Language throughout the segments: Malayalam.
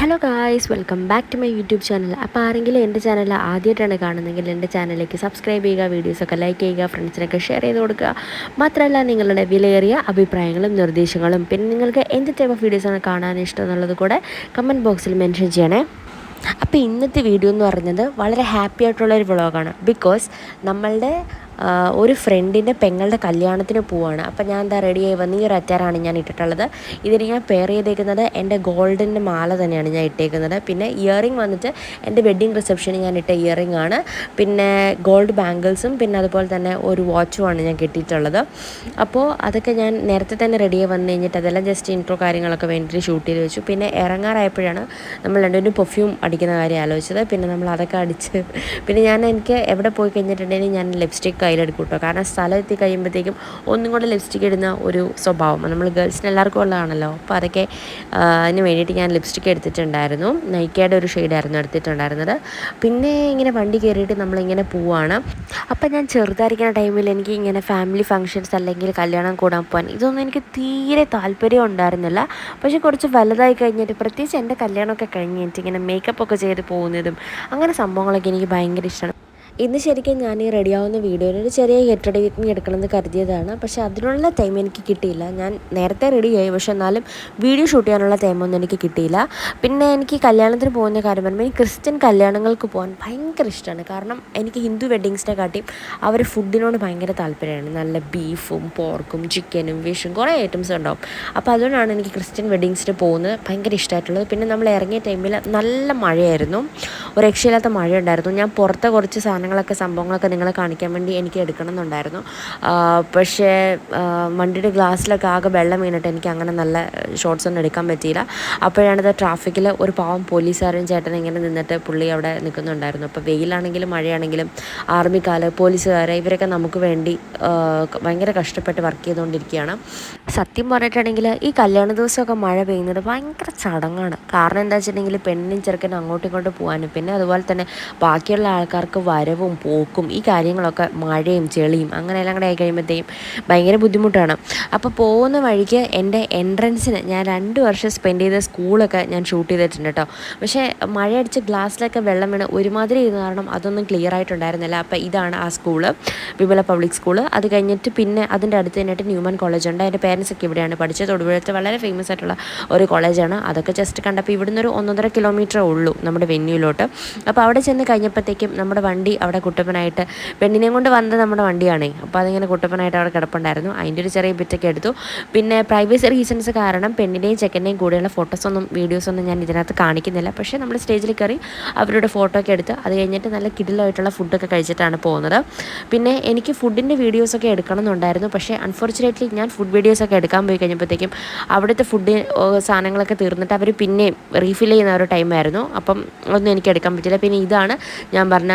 Hello guys welcome back to my YouTube channel അപ്പോൾ ആരെങ്കിലും എന്റെ ചാനൽ ആദ്യമായിട്ടാണ് കാണുന്നതെങ്കിൽ എന്റെ ചാനലിലേക്ക് സബ്സ്ക്രൈബ് ചെയ്യുക വീഡിയോസൊക്കെ ലൈക്ക് ചെയ്യുക ഫ്രണ്ട്സിനൊക്കെ ഷെയർ ചെയ്ത് കൊടുക്കുക. മാത്രമല്ല നിങ്ങളുടെ വിലയേറിയ അഭിപ്രായങ്ങളും നിർദ്ദേശങ്ങളും പിന്നെ നിങ്ങൾക്ക് എന്ത് ടൈപ്പ് ഓഫ് വീഡിയോസാണ് കാണാൻ ഇഷ്ടം എന്നുള്ളത് കൂടെ കമന്റ് ബോക്സിൽ മെൻഷൻ ചെയ്യണേ. അപ്പോൾ ഇന്നത്തെ വീഡിയോ എന്ന് പറയുന്നത് വളരെ ഹാപ്പി ആയിട്ടുള്ള ഒരു വ്ളോഗാണ് ബിക്കോസ് നമ്മളുടെ ഒരു ഫ്രണ്ടിന്റെ പെങ്ങളുടെ കല്യാണത്തിന് പോവാണ്. അപ്പം ഞാൻ എന്താ റെഡിയായി വന്ന് ഈ ഒരു അറ്റാറാണ് ഞാൻ ഇട്ടിട്ടുള്ളത്. ഇതിന് ഞാൻ പെയർ ചെയ്തേക്കുന്നത് എന്റെ ഗോൾഡിന്റെ മാല തന്നെയാണ് ഞാൻ ഇട്ടേക്കുന്നത്. പിന്നെ ഇയറിംഗ് വന്നിട്ട് എന്റെ വെഡ്ഡിങ് റിസപ്ഷന് ഞാൻ ഇട്ട ഇയറിംഗ് ആണ്. പിന്നെ ഗോൾഡ് ബാംഗിൾസും പിന്നെ അതുപോലെ തന്നെ ഒരു വാച്ചുമാണ് ഞാൻ കിട്ടിയിട്ടുള്ളത്. അപ്പോൾ അതൊക്കെ ഞാൻ നേരത്തെ തന്നെ റെഡിയായി വന്നു കഴിഞ്ഞിട്ട് അതെല്ലാം ജസ്റ്റ് ഇൻട്രോ കാര്യങ്ങളൊക്കെ വേണ്ടിയിട്ട് ഷൂട്ട് ചെയ്ത് വെച്ചു. പിന്നെ ഇറങ്ങാറായപ്പോഴാണ് നമ്മൾ രണ്ടുപേരും പെർഫ്യൂം അടിക്കുന്ന കാര്യം ആലോചിച്ചത്. പിന്നെ നമ്മൾ അതൊക്കെ അടിച്ച് പിന്നെ ഞാൻ എനിക്ക് എവിടെ പോയി കഴിഞ്ഞിട്ടുണ്ടെങ്കിൽ ഞാൻ ലിപ്സ്റ്റിക് കയ്യിലെടുക്കും കേട്ടോ കാരണം സ്ഥലം എത്തി കഴിയുമ്പോഴത്തേക്കും ഒന്നും കൂടെ ലിപ്സ്റ്റിക് ഇടുന്ന ഒരു സ്വഭാവം. നമ്മൾ ഗേൾസിന് എല്ലാവർക്കും ഉള്ളതാണല്ലോ. അപ്പോൾ അതൊക്കെ അതിന് വേണ്ടിയിട്ട് ഞാൻ ലിപ്സ്റ്റിക് എടുത്തിട്ടുണ്ടായിരുന്നു. നൈക്കയുടെ ഒരു ഷെയ്ഡായിരുന്നു എടുത്തിട്ടുണ്ടായിരുന്നത്. പിന്നെ ഇങ്ങനെ വണ്ടി കയറിയിട്ട് നമ്മളിങ്ങനെ പോവാണ്. അപ്പം ഞാൻ ചെറുതായിരിക്കുന്ന ടൈമിൽ എനിക്ക് ഇങ്ങനെ ഫാമിലി ഫങ്ഷൻസ് അല്ലെങ്കിൽ കല്യാണം കൂടാൻ പോകാൻ ഇതൊന്നും എനിക്ക് തീരെ താല്പര്യം ഉണ്ടായിരുന്നില്ല. പക്ഷേ കുറച്ച് വലുതായി കഴിഞ്ഞിട്ട് പ്രത്യേകിച്ച് എന്റെ കല്യാണമൊക്കെ കഴിഞ്ഞിട്ട് ഇങ്ങനെ മേക്കപ്പ് ഒക്കെ ചെയ്ത് പോകുന്നതും അങ്ങനെ സംഭവങ്ങളൊക്കെ എനിക്ക് ഭയങ്കര ഇഷ്ടമാണ്. ഇന്ന് ശരിക്കും ഞാൻ ഈ റെഡിയാവുന്ന വീഡിയോയിൽ ഒരു ചെറിയ ഗെറ്റ് റെഡി എടുക്കണമെന്ന് കരുതിയതാണ്. പക്ഷേ അതിനുള്ള ടൈം എനിക്ക് കിട്ടിയില്ല. ഞാൻ നേരത്തെ റെഡിയായി പക്ഷെ എന്നാലും വീഡിയോ ഷൂട്ട് ചെയ്യാനുള്ള ടൈമൊന്നും എനിക്ക് കിട്ടിയില്ല. പിന്നെ എനിക്ക് കല്യാണത്തിന് പോകുന്ന കാര്യം പറയുമ്പോൾ എനിക്ക് ക്രിസ്ത്യൻ കല്യാണങ്ങൾക്ക് പോകാൻ ഭയങ്കര ഇഷ്ടമാണ്. കാരണം എനിക്ക് ഹിന്ദു വെഡ്ഡിങ്സിനെ കാട്ടി അവർ ഫുഡിനോട് ഭയങ്കര താല്പര്യമാണ്. നല്ല ബീഫും പോർക്കും ചിക്കനും ഫിഷും കുറേ ഐറ്റംസ് ഉണ്ടാവും. അപ്പോൾ അതുകൊണ്ടാണ് എനിക്ക് ക്രിസ്ത്യൻ വെഡ്ഡിങ്സിന് പോകുന്നത് ഭയങ്കര ഇഷ്ടമായിട്ടുള്ളത്. പിന്നെ നമ്മൾ ഇറങ്ങിയ ടൈമിൽ നല്ല മഴയായിരുന്നു. ഒരു രക്ഷയില്ലാത്ത മഴ ഉണ്ടായിരുന്നു ഞാൻ പുറത്തെ കുറച്ച് സാധനങ്ങളൊക്കെ സംഭവങ്ങളൊക്കെ നിങ്ങളെ കാണിക്കാൻ വേണ്ടി എനിക്ക് എടുക്കണം എന്നുണ്ടായിരുന്നു പക്ഷേ വണ്ടിയുടെ ഗ്ലാസ്സിലൊക്കെ ആകെ വെള്ളം വീണിട്ട് എനിക്ക് അങ്ങനെ നല്ല ഷോർട്സ് ഒന്നും എടുക്കാൻ പറ്റിയില്ല. അപ്പോഴാണ് ഇത് ട്രാഫിക്കിൽ ഒരു പാവം പോലീസുകാരൻ ചേട്ടൻ ഇങ്ങനെ നിന്നിട്ട് പുള്ളി അവിടെ നിൽക്കുന്നുണ്ടായിരുന്നു. അപ്പോൾ വെയിലാണെങ്കിലും മഴയാണെങ്കിലും ആർമിക്കാർ പോലീസുകാർ ഇവരൊക്കെ നമുക്ക് വേണ്ടി ഭയങ്കര കഷ്ടപ്പെട്ട് വർക്ക് ചെയ്തുകൊണ്ടിരിക്കുകയാണ്. സത്യം പറഞ്ഞിട്ടുണ്ടെങ്കിൽ ഈ കല്യാണ ദിവസമൊക്കെ മഴ പെയ്യുന്നത് ഭയങ്കര ചടങ്ങാണ്. കാരണം എന്താ വെച്ചിട്ടുണ്ടെങ്കിൽ പെണ്ണിനും ചെറുക്കനും അങ്ങോട്ടും ഇങ്ങോട്ടും പോകാനും പിന്നെ അതുപോലെ തന്നെ ബാക്കിയുള്ള ആൾക്കാർക്ക് വരവും പോക്കും ഈ കാര്യങ്ങളൊക്കെ മഴയും ചെളിയും അങ്ങനെ എല്ലാം കൂടെ ആയി കഴിയുമ്പോഴത്തേക്കും ഭയങ്കര ബുദ്ധിമുട്ടാണ്. അപ്പോൾ പോകുന്ന വഴിക്ക് എന്റെ എൻട്രൻസിന് ഞാൻ രണ്ട് വർഷം സ്പെൻഡ് ചെയ്ത സ്കൂളൊക്കെ ഞാൻ ഷൂട്ട് ചെയ്തിട്ടുണ്ട് കേട്ടോ. പക്ഷേ മഴയടിച്ച് ഗ്ലാസ്സിലൊക്കെ വെള്ളം വീണ് ഒരുമാതിരി ഇരുന്ന കാരണം അതൊന്നും ക്ലിയർ ആയിട്ടുണ്ടായിരുന്നില്ല. അപ്പോൾ ഇതാണ് ആ സ്കൂൾ വിമല പബ്ലിക് സ്കൂൾ അത് കഴിഞ്ഞിട്ട് പിന്നെ അതിന്റെ അടുത്ത് തന്നെയായിട്ട് ന്യൂമൻ കോളേജ് ഉണ്ട്. എന്റെ പേരൻസ് ഒക്കെ ഇവിടെയാണ് പഠിച്ചത്. തൊടുപുഴത്ത് വളരെ ഫേമസ് ആയിട്ടുള്ള ഒരു കോളേജാണ്. അതൊക്കെ ജസ്റ്റ് കണ്ടപ്പോൾ ഇവിടുന്ന് ഒരു ഒന്നൊന്നര കിലോമീറ്റർ ഉള്ളൂ നമ്മുടെ വെന്യൂലോട്ട്. അപ്പോൾ അവിടെ ചെന്ന് കഴിഞ്ഞപ്പോഴത്തേക്കും നമ്മുടെ വണ്ടി അവിടെ കുട്ടപ്പനായിട്ട് പെണ്ണിനെയും കൊണ്ട് വന്നത് നമ്മുടെ വണ്ടിയാണേ. അപ്പോൾ അതിങ്ങനെ കുട്ടപ്പനായിട്ട് അവിടെ കിടപ്പുണ്ടായിരുന്നു. അതിന്റെ ഒരു ചെറിയ ബിറ്റൊക്കെ എടുത്തു. പിന്നെ പ്രൈവസി റീസൺസ് കാരണം പെണ്ണിന്റെയും ചെക്കന്റെയും കൂടെയുള്ള ഫോട്ടോസൊന്നും വീഡിയോസൊന്നും ഞാൻ ഇതിനകത്ത് കാണിക്കുന്നില്ല. പക്ഷേ നമ്മൾ സ്റ്റേജിൽ കയറി അവരുടെ ഫോട്ടോ ഒക്കെ എടുത്ത് അത് കഴിഞ്ഞിട്ട് നല്ല കിടിലായിട്ടുള്ള ഫുഡൊക്കെ കഴിച്ചിട്ടാണ് പോകുന്നത്. പിന്നെ എനിക്ക് ഫുഡിന്റെ വീഡിയോസൊക്കെ എടുക്കണം എന്നുണ്ടായിരുന്നു പക്ഷേ അൺഫോർച്ചുനേറ്റ്ലി ഞാൻ ഫുഡ് വീഡിയോസൊക്കെ എടുക്കാൻ പോയി കഴിഞ്ഞപ്പോഴത്തേക്കും അവിടുത്തെ ഫുഡ് സാധനങ്ങളൊക്കെ തീർന്നിട്ട് അവർ പിന്നെയും റീഫിൽ ചെയ്യുന്ന ഒരു ടൈമായിരുന്നു അപ്പം ഒന്നും എനിക്ക് എടുക്കാൻ പറ്റില്ല പിന്നെ ഇതാണ് ഞാൻ പറഞ്ഞ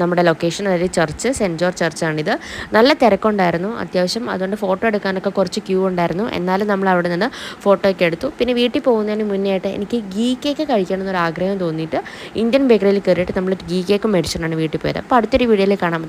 നമ്മുടെ ലൊക്കേഷൻ അതായത് ചർച്ച് സെന്റ് ജോർജ് ചർച്ചാണിത് നല്ല തിരക്കുണ്ടായിരുന്നു അത്യാവശ്യം. അതുകൊണ്ട് ഫോട്ടോ എടുക്കാനൊക്കെ കുറച്ച് ക്യൂ ഉണ്ടായിരുന്നു. എന്നാലും നമ്മൾ അവിടെ നിന്ന് ഫോട്ടോ ഒക്കെ എടുത്തു. പിന്നെ വീട്ടിൽ പോകുന്നതിന് മുന്നേ ആയിട്ട് എനിക്ക് ഗീ കേക്ക് കഴിക്കണം എന്നൊരു ആഗ്രഹം തോന്നിയിട്ട് ഇന്ത്യൻ ബേക്കറിയിൽ കയറിയിട്ട് നമ്മൾ ഗീ കേക്ക് മേടിച്ചിട്ടാണ് വീട്ടിൽ പോയത്. അപ്പോൾ അടുത്തൊരു വീഡിയോയിൽ കാണാൻ